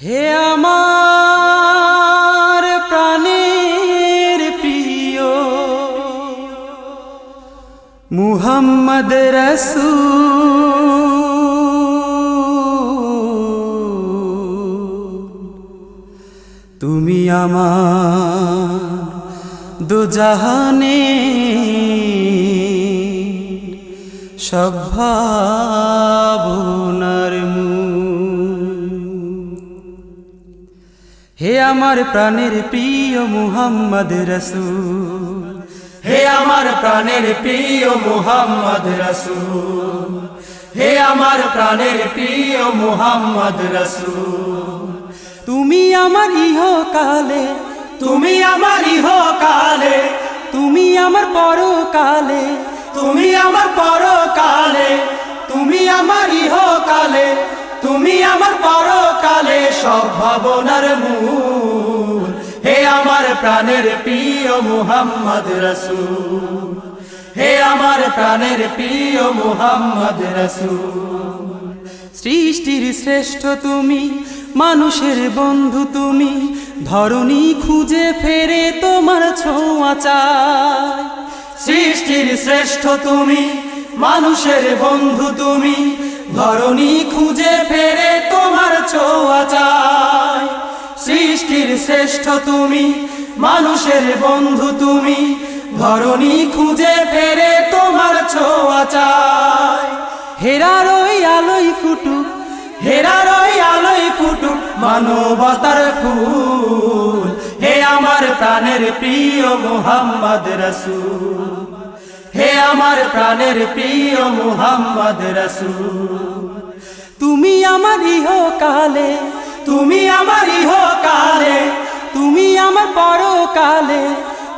হে আমার প্রাণের প্রিয় মুহাম্মদ রসূল। তুমি আমার দুজাহানে সব হে আমার প্রাণের প্রিয় মুহাম্মদ রসূল। হে আমার প্রাণের প্রিয় মুহাম্মদ রসূল। হে আমার প্রাণের প্রিয় মুহাম্মদ রসূল। তুমি আমার ইহকালে তুমি আমার ইহকালে তুমি আমার পরকালে তুমি আমার পরকালে তুমি আমার ইহকালে তুমি আমার পরকালে সব ভাবনার মূল। হে আমার প্রাণের প্রিয় মুহাম্মদ রসূল। হে আমার প্রাণের প্রিয় মুহাম্মদ রসূল। সৃষ্টির শ্রেষ্ঠ তুমি, মানুষের বন্ধু তুমি, ধরণী খুঁজে ফেরে তোমার ছোঁয়া চায় সৃষ্টির শ্রেষ্ঠ তুমি, মানুষের বন্ধু তুমি, ধরণী খুঁজে ফেরে তোমার ছোঁয়া চায় সৃষ্টির শ্রেষ্ঠ তুমি, মানুষের বন্ধু তুমি। ধরণী খুঁজে ফেরে তোমার ছোঁয়া চায় হেরার ওই আলোয় ফুটুক, হেরার ওই আলোয় ফুটুক মানবতার ফুল। হে আমার প্রাণের প্রিয় মুহাম্মদ রসূল। হে আমার প্রাণের প্রিয় মুহাম্মদ রসূল। তুমি আমার ইহকালে তুমি আমার ইহকালে, তুমি আমার পরকালে,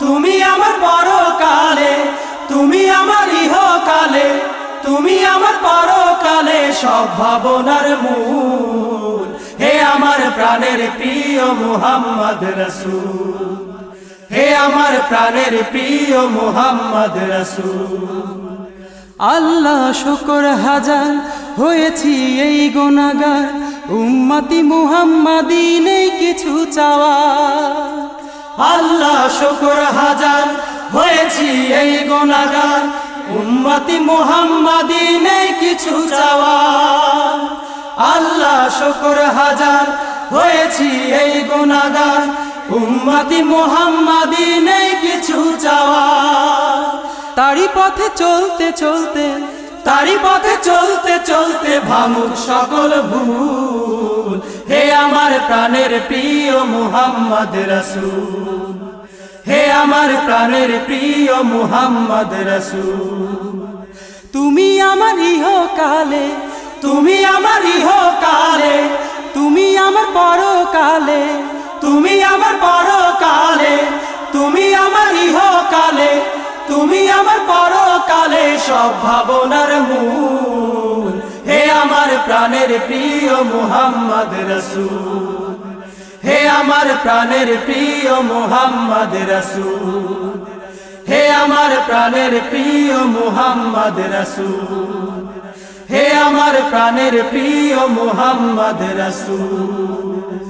তুমি আমার পরকালে, তুমি আমার ইহকালে, তুমি আমার পরকালে সব ভাবনার মূল। হে আমার প্রাণের প্রিয় মুহাম্মদ রসূল, হে আমার প্রাণের প্রিয় মুহাম্মদ রসূল। আল্লাহ শুকর হাজার, হয়েছি এই গোনাগার উম্মতি মুহাম্মাদি নেই কিছু চাওয়া। আল্লাহ শুকর হাজার, হয়েছি এই গোনাগার উম্মতি মুহাম্মাদি নেই কিছু চাওয়া। আল্লাহ শুকর হাজার, হয়েছি এই গোনাগার উম্মতি মুহাম্মাদি নেই কিছু চাওয়া। তারি পথে চলতে চলতে তারি পথে চলতে চলতে ভাঙুক সকল ভুল। হে আমার প্রাণের প্রিয় মুহাম্মদ রসূল। হে আমার প্রাণের প্রিয় মুহাম্মদ রসূল। তুমি আমার ইহকালে, তুমি আমার ইহকালে, তুমি আমার পরকালে, তুমি আমার পরকালে, তুমি আমার ইহ কালে তুমি আমার পরকালে সব ভাবনার মূল। হে আমার প্রাণের প্রিয় মুহাম্মদ রসূল। হে আমার প্রাণের প্রিয় মুহাম্মদ রসূল। হে আমার প্রাণের প্রিয় মুহাম্মদ রসূল। হে আমার প্রাণের প্রিয় মুহাম্মদ রসূল।